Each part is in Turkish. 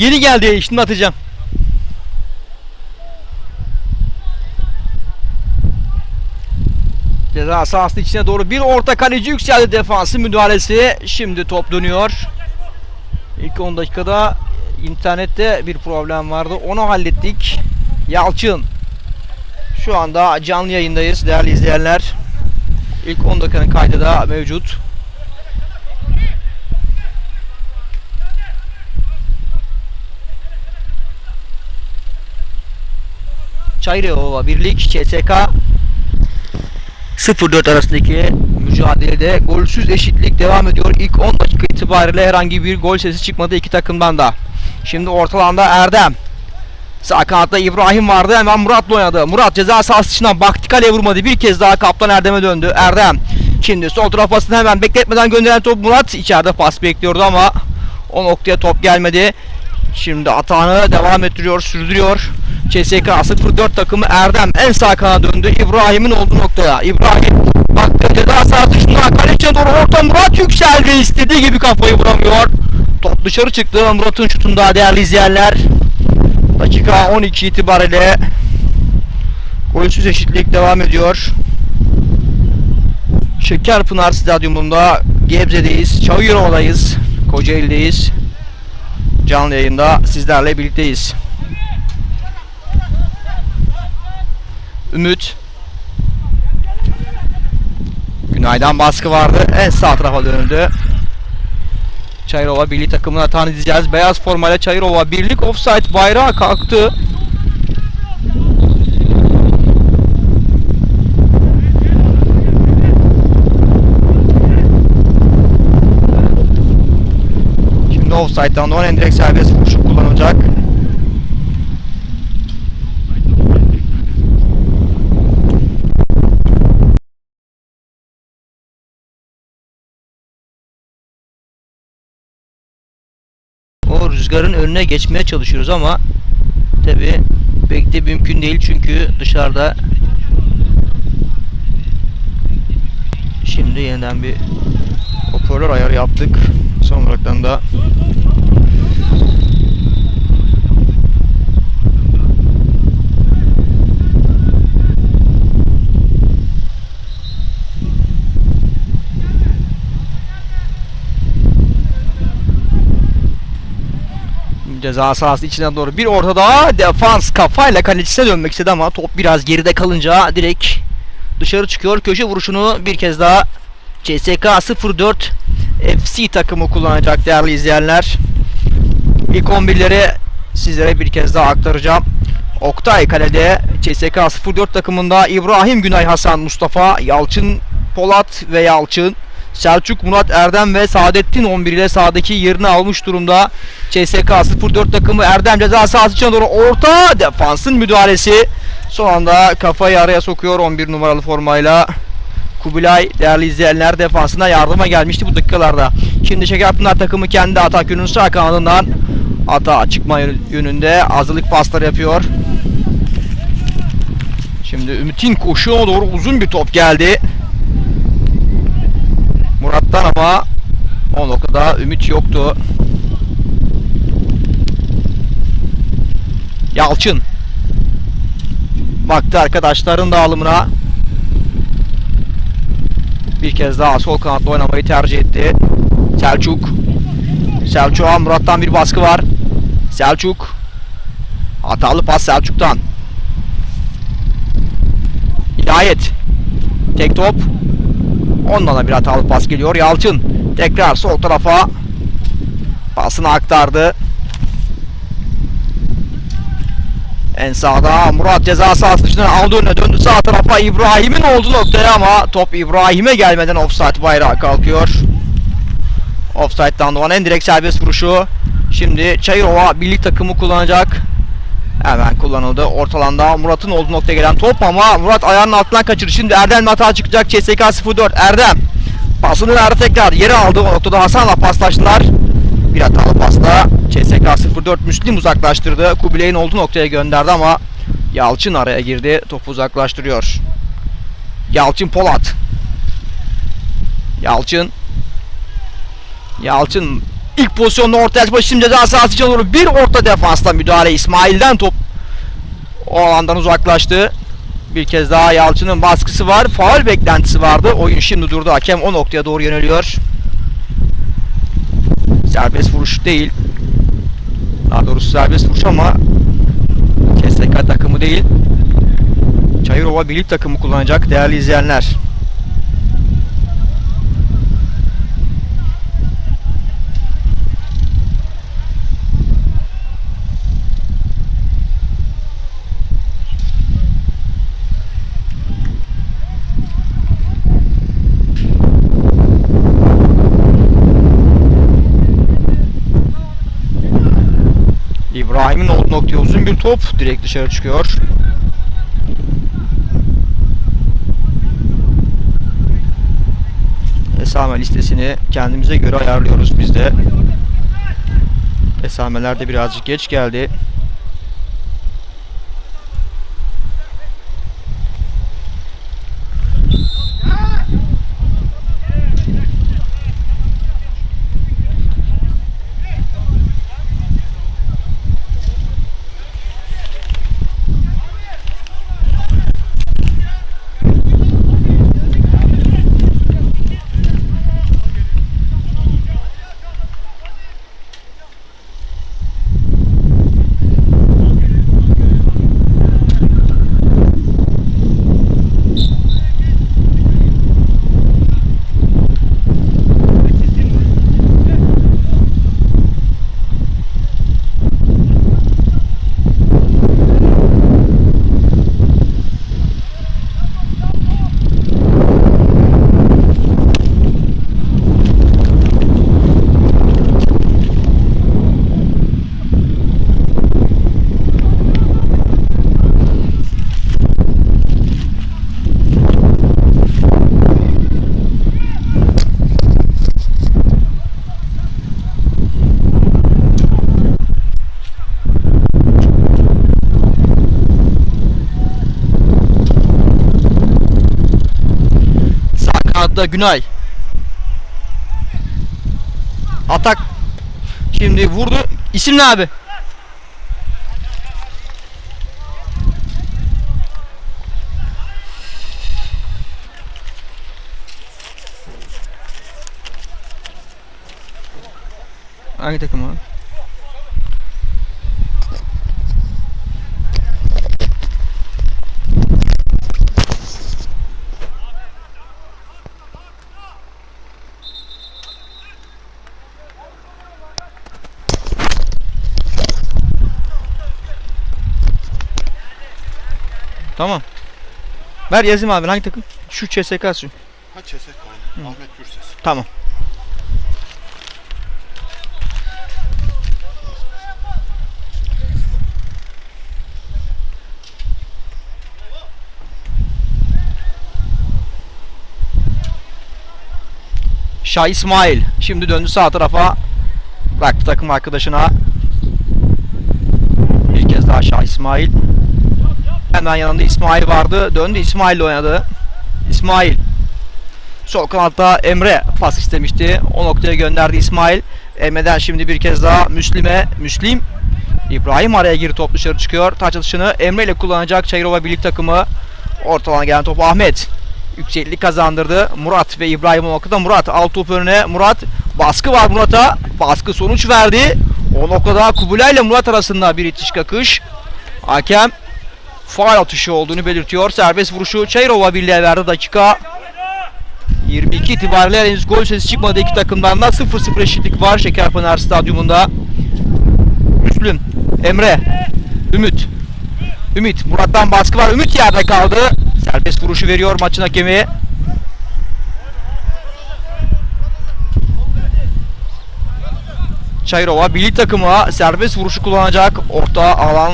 Yeni geldi şimdi atacağım. Ceza sahası içine doğru bir orta kaleci yükseldi defansı müdahalesi. Şimdi top dönüyor. İlk 10 dakikada internette bir problem vardı. Onu hallettik. Yalçın. Şu anda canlı yayındayız değerli izleyenler. İlk 10 dakikanın kaydı da mevcut. Çayırova Birlik CSK 0-4 arasındaki mücadelede golsüz eşitlik devam ediyor. İlk 10 dakika itibariyle herhangi bir gol sesi çıkmadı iki takımdan da. Şimdi ortalanda Erdem. Sağ kanatta İbrahim vardı. Hemen Murat'la oynadı. Murat ceza sahası içinden baktı kaleye vurmadı. Bir kez daha kaptan Erdem'e döndü. Erdem. Şimdi sol taraf hemen bekletmeden gönderen top Murat. içeride pas bekliyordu ama o noktaya top gelmedi. Şimdi atağını devam ettiriyor, sürdürüyor. CSK 04 takımı Erdem en sağ kanada döndü. İbrahim'in olduğu noktaya. İbrahim baktı ceza sahası dışından kaleciye doğru orta Murat yükseldi. istediği gibi kafayı vuramıyor. Top dışarı çıktı. Murat'ın şutunda değerli izleyenler. Dakika 12 itibariyle golsüz eşitlik devam ediyor. Şekerpınar Stadyumunda Gebze'deyiz. Çayırova'dayız. Kocaeli'deyiz. Canlı yayında sizlerle birlikteyiz. Ümit Günay'dan baskı vardı. En sağ tarafa dönüldü. Çayırova Birlik takımına tanı diyeceğiz. Beyaz formayla Çayırova Birlik offside bayrağı kalktı. Şimdi offside'dan sonra en direkt serbest vuruşu kullanılacak. O rüzgarın önüne geçmeye çalışıyoruz ama tabi pek de mümkün değil çünkü dışarıda şimdi yeniden bir hoparlör ayarı yaptık. Son olaraktan da ceza sahası içine doğru bir ortada defans kafayla kalecisine dönmek istedi ama top biraz geride kalınca direkt dışarı çıkıyor. Köşe vuruşunu bir kez daha CSK 04 FC takımı kullanacak değerli izleyenler. İlk 11'leri sizlere bir kez daha aktaracağım. Oktay kalede CSK 04 takımında İbrahim Günay Hasan Mustafa Yalçın Polat ve Yalçın Selçuk Murat Erdem ve Saadettin 11 ile sahadaki yerini almış durumda. CSK 04 takımı Erdem ceza sahası içine doğru orta defansın müdahalesi. Son anda kafayı araya sokuyor 11 numaralı formayla. Kubilay değerli izleyenler defansına yardıma gelmişti bu dakikalarda. Şimdi Şekerpınar takımı kendi atak yönünün sağ kanadından atağa çıkma yönünde hazırlık pasları yapıyor. Şimdi Ümit'in koşuya doğru uzun bir top geldi. Murat'tan ama o noktada ümit yoktu. Yalçın baktı arkadaşların dağılımına. Bir kez daha sol kanatta oynamayı tercih etti. Selçuk. Selçuk'a Murat'tan bir baskı var. Selçuk. Hatalı pas Selçuk'tan. Hidayet. Tek top. Ondan da bir hatalı pas geliyor. Yalçın tekrar sol tarafa pasını aktardı. En sağda Murat ceza sahası dışından aldı önüne döndü sağ tarafa İbrahim'in olduğu noktaya ama top İbrahim'e gelmeden offside bayrağı kalkıyor. Offside'dan doğan en direkt serbest vuruşu. Şimdi Çayırova birlik takımı kullanacak. Hemen kullanıldı. Ortalanda Murat'ın olduğu noktaya gelen top ama Murat ayağının altından kaçırdı. Şimdi Erdem hata çıkacak. CSK 04 Erdem. Pasını verdi tekrar. Yeri aldı. O noktada Hasan'la paslaştılar. Bir hatalı pasla CSK 04 Müslim uzaklaştırdı. Kubilay'ın olduğu noktaya gönderdi ama Yalçın araya girdi. Topu uzaklaştırıyor. Yalçın Polat. Yalçın. Yalçın İlk pozisyonda ortaya açma şimdi ceza sahası içine doğru bir orta defansta müdahale İsmail'den top o alandan uzaklaştı. Bir kez daha Yalçın'ın baskısı var. Faul beklentisi vardı. Oyun şimdi durdu. Hakem o noktaya doğru yöneliyor. Serbest vuruş değil. Daha doğrusu serbest vuruş ama KSK takımı değil. Çayırova birlik takımı kullanacak değerli izleyenler. Olduğu noktaya uzun bir top direkt dışarı çıkıyor. Esame listesini kendimize göre ayarlıyoruz biz de. Esameler de birazcık geç geldi. Kanatta Günay. Atak. Şimdi vurdu. İsim ne abi? Hangi takım abi? Tamam. Ver yazayım abi hangi takım? Şu CSK şu. Ha Çesek Ahmet Gürses. Tamam. Şah İsmail şimdi döndü sağ tarafa bıraktı takım arkadaşına bir kez daha Şah İsmail hemen yanında İsmail vardı döndü İsmail oynadı İsmail Sol kanatta Emre pas istemişti. O noktaya gönderdi İsmail. Emre'den şimdi bir kez daha Müslim'e. Müslim. İbrahim araya girdi top dışarı çıkıyor. Taç atışını Emre ile kullanacak Çayırova birlik takımı. Ortadan gelen top Ahmet. Yükseklik kazandırdı. Murat ve İbrahim o noktada. Murat alt top önüne. Murat baskı var Murat'a. Baskı sonuç verdi. O noktada Kubilay ile Murat arasında bir itiş kakış. Hakem faal atışı olduğunu belirtiyor. Serbest vuruşu Çayırova birliğe verdi dakika 22 itibariyle henüz gol sesi çıkmadı iki takımdan da 0-0 eşitlik var Şekerpınar Stadyumunda. Müslüm, Emre, Ümit. Ümit, Murat'tan baskı var. Ümit yerde kaldı. Serbest vuruşu veriyor maçın hakemi. Çayrova birlik takımı serbest vuruşu kullanacak. Orta alan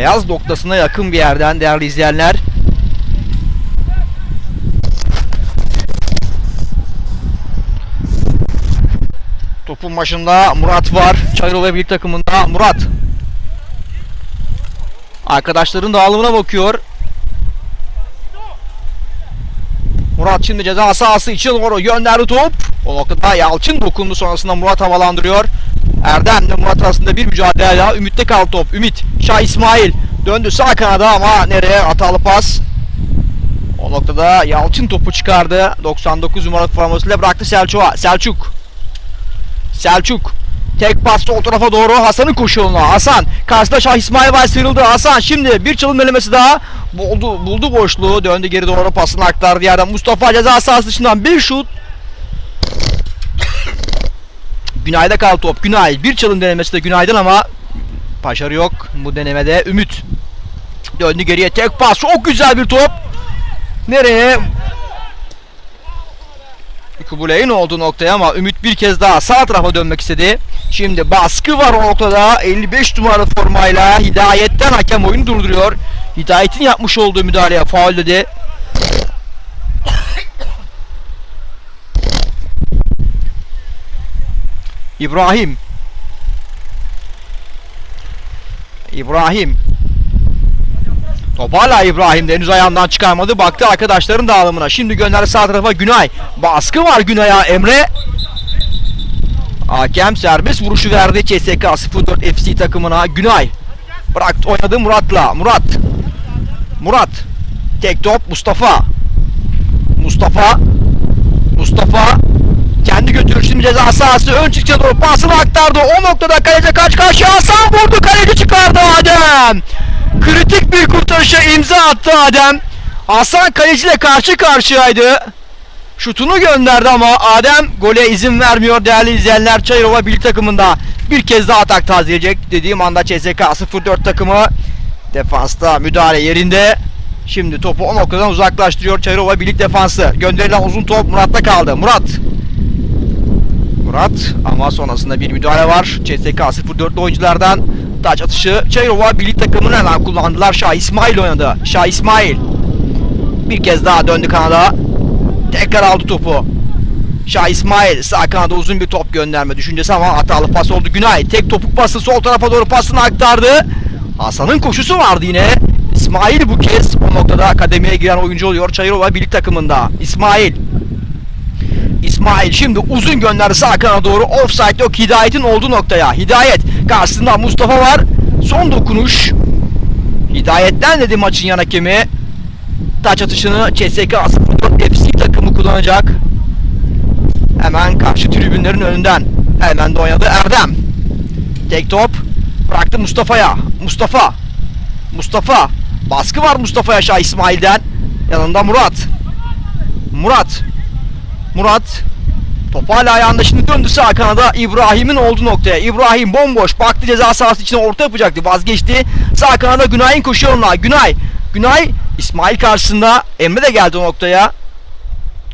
beyaz noktasına yakın bir yerden değerli izleyenler. Topun başında Murat var. Çayırova bir takımında Murat. Arkadaşların dağılımına bakıyor. Murat şimdi ceza sahası için doğru gönderdi top. O noktada Yalçın dokundu sonrasında Murat havalandırıyor. Erdem ile Murat arasında bir mücadele daha. Ümit'te kaldı top. Ümit, Şah İsmail döndü sağ kanada ama nereye? Hatalı pas. O noktada Yalçın topu çıkardı. 99 numaralı formasıyla bıraktı Selçuk'a. Selçuk. Selçuk. Tek pas sol tarafa doğru Hasan'ın koşu yoluna. Hasan. Karşıda Şah İsmail var sıyrıldı. Hasan şimdi bir çalım denemesi daha. Buldu, buldu boşluğu. Döndü geri doğru pasını aktardı yerden. Mustafa ceza sahası dışından bir şut. Günay'da kaldı top. Günay. Bir çalım denemesi de Günay'dan ama başarı yok bu denemede. Ümit. Döndü geriye tek pas. Çok güzel bir top. Nereye? Kubulay'ın olduğu noktaya ama Ümit bir kez daha sağ tarafa dönmek istedi. Şimdi baskı var o noktada. 55 numaralı formayla Hidayet'ten hakem oyunu durduruyor. Hidayet'in yapmış olduğu müdahaleye faul dedi. İbrahim. İbrahim. Top hala İbrahim'de henüz ayağından çıkarmadı. Baktı arkadaşların dağılımına. Şimdi gönderdi sağ tarafa Günay. Baskı var Günay'a Emre. Hakem serbest vuruşu verdi CSK 04 FC takımına. Günay. Bıraktı oynadı Murat'la. Murat. Murat. Tek top. Mustafa. Mustafa. Ceza sahası. Ön çıkışa doğru pasını aktardı. O noktada kaleci kaç karşıya Hasan vurdu. Kaleci çıkardı Adem. Kritik bir kurtarışa imza attı Adem. Hasan kaleciyle karşı karşıyaydı. Şutunu gönderdi ama Adem gole izin vermiyor değerli izleyenler. Çayırova bir takımında bir kez daha atak tazeleyecek dediğim anda CSK 04 takımı defansta müdahale yerinde. Şimdi topu o noktadan uzaklaştırıyor Çayırova birlik defansı. Gönderilen uzun top Murat'ta kaldı. Murat. Murat ama sonrasında bir müdahale var. CSK 04'lü oyunculardan taç atışı Çayırova birlik takımını hemen kullandılar. Şah İsmail oynadı. Şah İsmail. Bir kez daha döndü kanada. Tekrar aldı topu. Şah İsmail sağ kanada uzun bir top gönderme düşüncesi ama hatalı pas oldu. Günay tek topuk pası sol tarafa doğru pasını aktardı. Hasan'ın koşusu vardı yine. İsmail bu kez o noktada akademiye giren oyuncu oluyor Çayırova birlik takımında. İsmail. İsmail şimdi uzun gönderdi sağ doğru. Offside yok Hidayet'in olduğu noktaya. Hidayet karşısında Mustafa var. Son dokunuş. Hidayet'ten dedi maçın yan hakemi. Taç atışını CSK 04 FC takımı kullanacak. Hemen karşı tribünlerin önünden. Hemen de oynadı Erdem. Tek top. Bıraktı Mustafa'ya. Mustafa. Mustafa. Baskı var Mustafa'ya Şah İsmail'den. Yanında Murat. Murat. Murat. Top hala ayağında şimdi döndü sağ kanada İbrahim'in olduğu noktaya. İbrahim bomboş baktı ceza sahası içine orta yapacaktı. Vazgeçti. Sağ kanada Günay'ın koşuyor onunla. Günay. Günay İsmail karşısında. Emre de geldi o noktaya.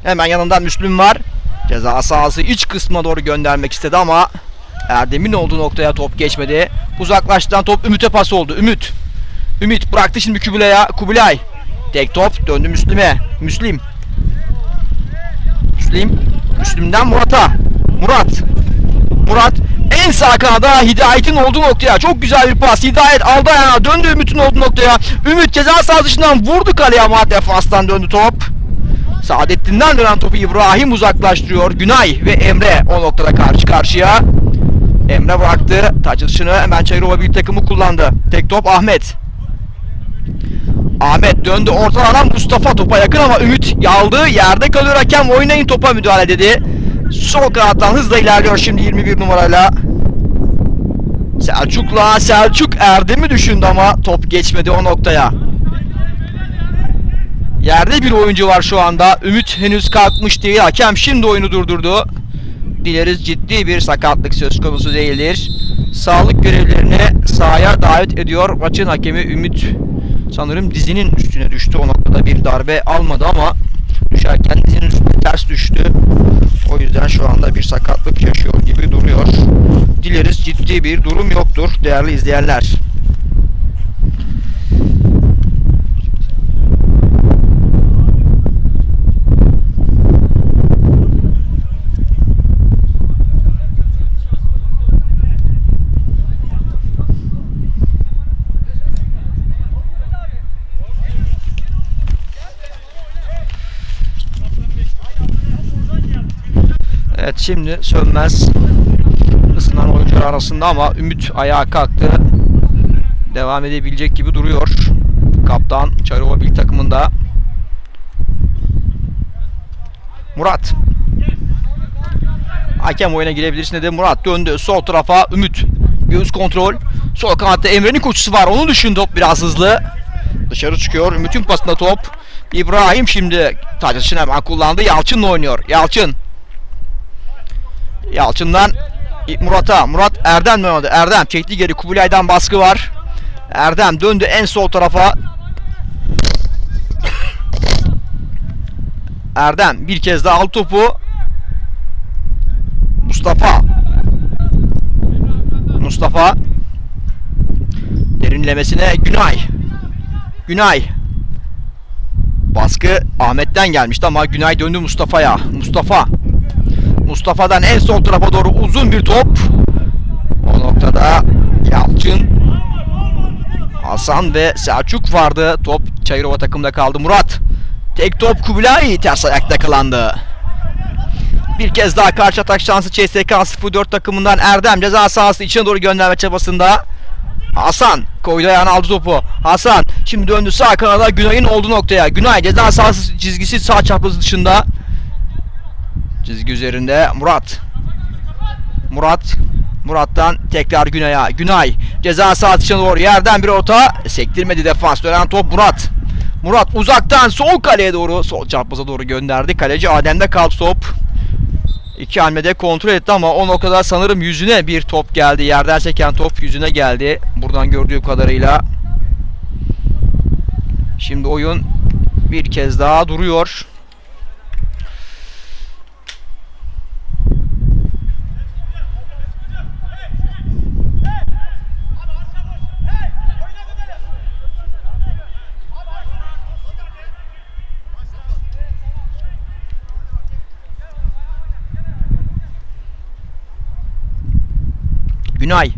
Hemen yanından Müslüm var. Ceza sahası iç kısmına doğru göndermek istedi ama Erdem'in olduğu noktaya top geçmedi. Uzaklaştıran top Ümit'e pas oldu. Ümit. Ümit bıraktı şimdi Kubilay'a. Kubilay. Tek top döndü Müslüm'e. Müslim. Müslim. Müslüm'den Murat'a. Murat. Murat en sağ kanada Hidayet'in olduğu noktaya çok güzel bir pas. Hidayet aldı ayağına döndü Ümit'in olduğu noktaya. Ümit ceza sahası dışından vurdu kaleye ama defanstan döndü top. Saadettin'den dönen topu İbrahim uzaklaştırıyor. Günay ve Emre o noktada karşı karşıya. Emre bıraktı. Taç atışını hemen Çayırova bir takımı kullandı. Tek top Ahmet. Ahmet döndü orta alan Mustafa topa yakın ama Ümit yaldı. Yerde kalıyor hakem oynayın topa müdahale dedi. Sol kanattan hızla ilerliyor şimdi 21 numarayla. Selçuk'la Selçuk Erdem'i düşündü ama top geçmedi o noktaya. Yerde bir oyuncu var şu anda. Ümit henüz kalkmış değil. Hakem şimdi oyunu durdurdu. Dileriz ciddi bir sakatlık söz konusu değildir. Sağlık görevlilerini sahaya davet ediyor. Maçın hakemi Ümit sanırım dizinin üstüne düştü. O noktada bir darbe almadı ama düşerken dizinin üstüne ters düştü. O yüzden şu anda bir sakatlık yaşıyor gibi duruyor. Dileriz ciddi bir durum yoktur değerli izleyenler. Evet şimdi sönmez ısınan oyuncular arasında ama Ümit ayağa kalktı. Devam edebilecek gibi duruyor. Kaptan Çarova Bil takımında. Murat. Hakem oyuna girebilirsin dedi. Murat döndü. Sol tarafa Ümit. Göğüs kontrol. Sol kanatta Emre'nin koşusu var. Onu düşün top biraz hızlı. Dışarı çıkıyor. Ümit'in pasında top. İbrahim şimdi taçını hemen kullandı. Yalçın'la oynuyor. Yalçın. Yalçın'dan Murat'a. Murat Erdem mi oynadı? Erdem çekti geri. Kubilay'dan baskı var. Erdem döndü en sol tarafa. Erdem bir kez daha aldı topu. Mustafa. Mustafa. Derinlemesine Günay. Günay. Baskı Ahmet'ten gelmişti ama Günay döndü Mustafa'ya. Mustafa. Mustafa'dan en sol tarafa doğru uzun bir top. O noktada Yalçın, Hasan ve Selçuk vardı. Top Çayırova takımda kaldı. Murat. Tek top Kubilay ters ayakta kalandı. Bir kez daha karşı atak şansı CSK 04 takımından Erdem ceza sahası içine doğru gönderme çabasında. Hasan koydu ayağına aldı topu. Hasan şimdi döndü sağ kanada Günay'ın olduğu noktaya. Günay ceza sahası çizgisi sağ çaprazı dışında. Çizgi üzerinde Murat. Murat. Murat'tan tekrar Günay'a. Günay ceza sahası içine doğru yerden bir orta. Sektirmedi defans. Dönen top Murat. Murat uzaktan sol kaleye doğru sol çarpıza doğru gönderdi. Kaleci Adem'de kaldı top. İki hamlede kontrol etti ama o noktada sanırım yüzüne bir top geldi. Yerden seken top yüzüne geldi. Buradan gördüğü kadarıyla. Şimdi oyun bir kez daha duruyor. Günay.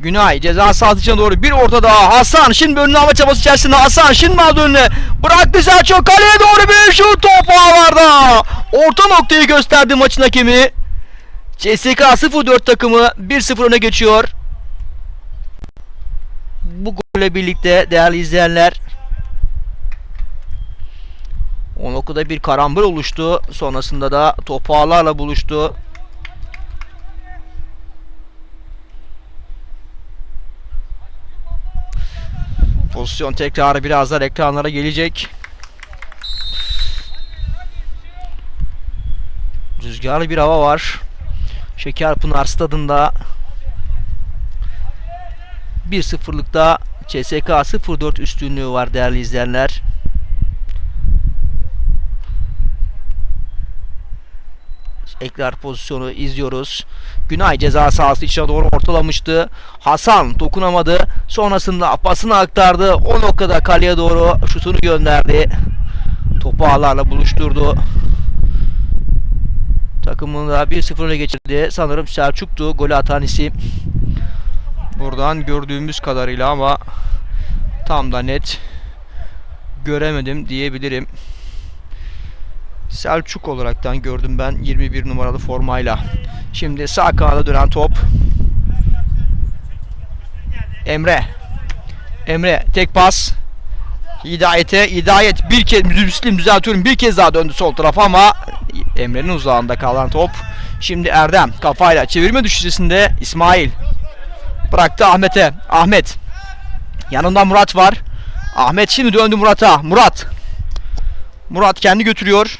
Günay ceza sahası içine doğru bir orta daha. Hasan şimdi önüne alma çabası içerisinde. Hasan şimdi aldı önüne. Bıraktı Selçuk kaleye doğru bir şut. Top ağlarda orta noktayı gösterdi maçın hakemi. CSK 04 takımı 1-0 öne geçiyor. Bu golle birlikte değerli izleyenler. O noktada bir karambol oluştu. Sonrasında da top ağlarla buluştu Pozisyon tekrarı birazdan ekranlara gelecek. Rüzgarlı bir hava var. Şekerpınar stadında 1-0'lıkta CSK 04 üstünlüğü var değerli izleyenler. Ekler pozisyonu izliyoruz. Günay ceza sahası içine doğru ortalamıştı. Hasan dokunamadı. Sonrasında pasını aktardı. O noktada kaleye doğru şutunu gönderdi. Topu ağlarla buluşturdu. Takımını da 1-0 öne geçirdi. Sanırım Selçuk'tu golü atan isim. Buradan gördüğümüz kadarıyla ama tam da net göremedim diyebilirim. Selçuk olaraktan gördüm ben 21 numaralı formayla. Şimdi sağ kanada dönen top. Emre. Emre tek pas. Hidayete. Hidayet bir kez Müslim düzeltiyorum. Bir kez daha döndü sol tarafa ama Emre'nin uzağında kalan top. Şimdi Erdem kafayla çevirme düşüncesinde İsmail. Bıraktı Ahmet'e. Ahmet. Yanında Murat var. Ahmet şimdi döndü Murat'a. Murat. Murat kendi götürüyor.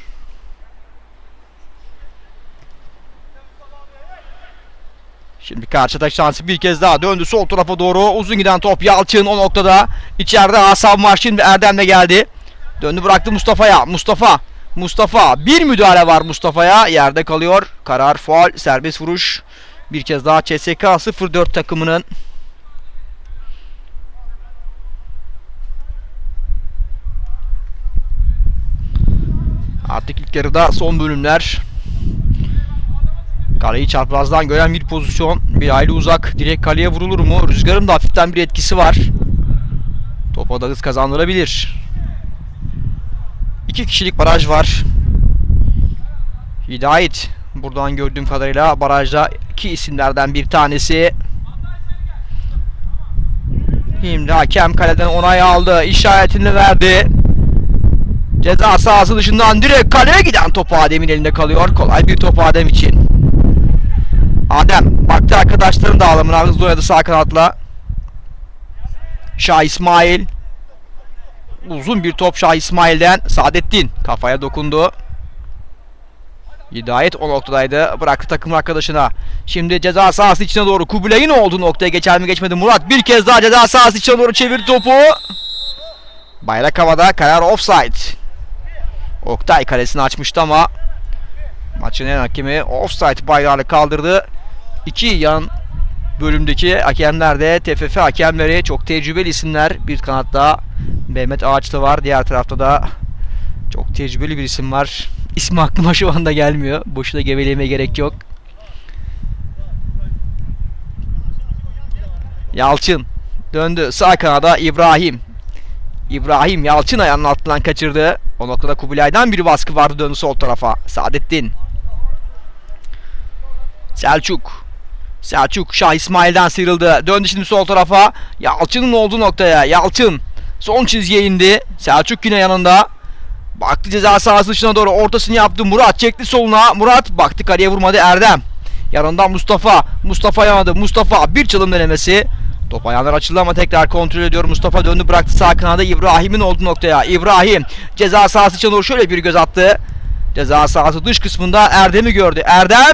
Şimdi karşıda şansı bir kez daha döndü. Sol tarafa doğru uzun giden top Yalçın o noktada. İçeride Hasan var şimdi Erdem de geldi. Döndü bıraktı Mustafa'ya. Mustafa Mustafa. Bir müdahale var Mustafa'ya. Yerde kalıyor. Karar faul serbest vuruş. Bir kez daha CSK 04 takımının artık ilk yarıda son bölümler Kaleyi çaprazdan gören bir pozisyon. Bir aile uzak. Direkt kaleye vurulur mu? Rüzgarın da hafiften bir etkisi var. Topa da hız kazandırabilir. İki kişilik baraj var. Hidayet. Buradan gördüğüm kadarıyla barajda iki isimlerden bir tanesi. Şimdi hakem kaleden onay aldı. işaretini verdi. Ceza sahası dışından direkt kaleye giden top Adem'in elinde kalıyor. Kolay bir top Adem için. Adem baktı arkadaşların dağılımına hızlı oynadı sağ kanatla. Şah İsmail. Uzun bir top Şah İsmail'den. Saadettin kafaya dokundu. Hidayet o noktadaydı. Bıraktı takım arkadaşına. Şimdi ceza sahası içine doğru. Kubilay'ın olduğu noktaya geçer mi geçmedi. Murat bir kez daha ceza sahası içine doğru çevirdi topu. Bayrak havada. Karar offside. Oktay kalesini açmıştı ama maçın en hakemi offside bayrağını kaldırdı. İki yan bölümdeki hakemler de TFF hakemleri çok tecrübeli isimler. Bir kanatta Mehmet Ağaçlı var. Diğer tarafta da çok tecrübeli bir isim var. İsmi aklıma şu anda gelmiyor. Boşuna geveleyeme gerek yok. Yalçın döndü. Sağ kanada İbrahim. İbrahim Yalçın ayağının altından kaçırdı. O noktada Kubilay'dan bir baskı vardı döndü sol tarafa. Saadettin. Selçuk. Selçuk Şah İsmail'den sıyrıldı. Döndü şimdi sol tarafa. Yalçın'ın olduğu noktaya. Yalçın son çizgiye indi. Selçuk yine yanında. Baktı ceza sahası dışına doğru ortasını yaptı. Murat çekti soluna. Murat baktı kaleye vurmadı Erdem. Yanından Mustafa. Mustafa yanadı. Mustafa bir çalım denemesi. Top ayağlar açıldı ama tekrar kontrol ediyor. Mustafa döndü bıraktı sağ kanada İbrahim'in olduğu noktaya. İbrahim ceza sahası içine doğru şöyle bir göz attı. Ceza sahası dış kısmında Erdem'i gördü. Erdem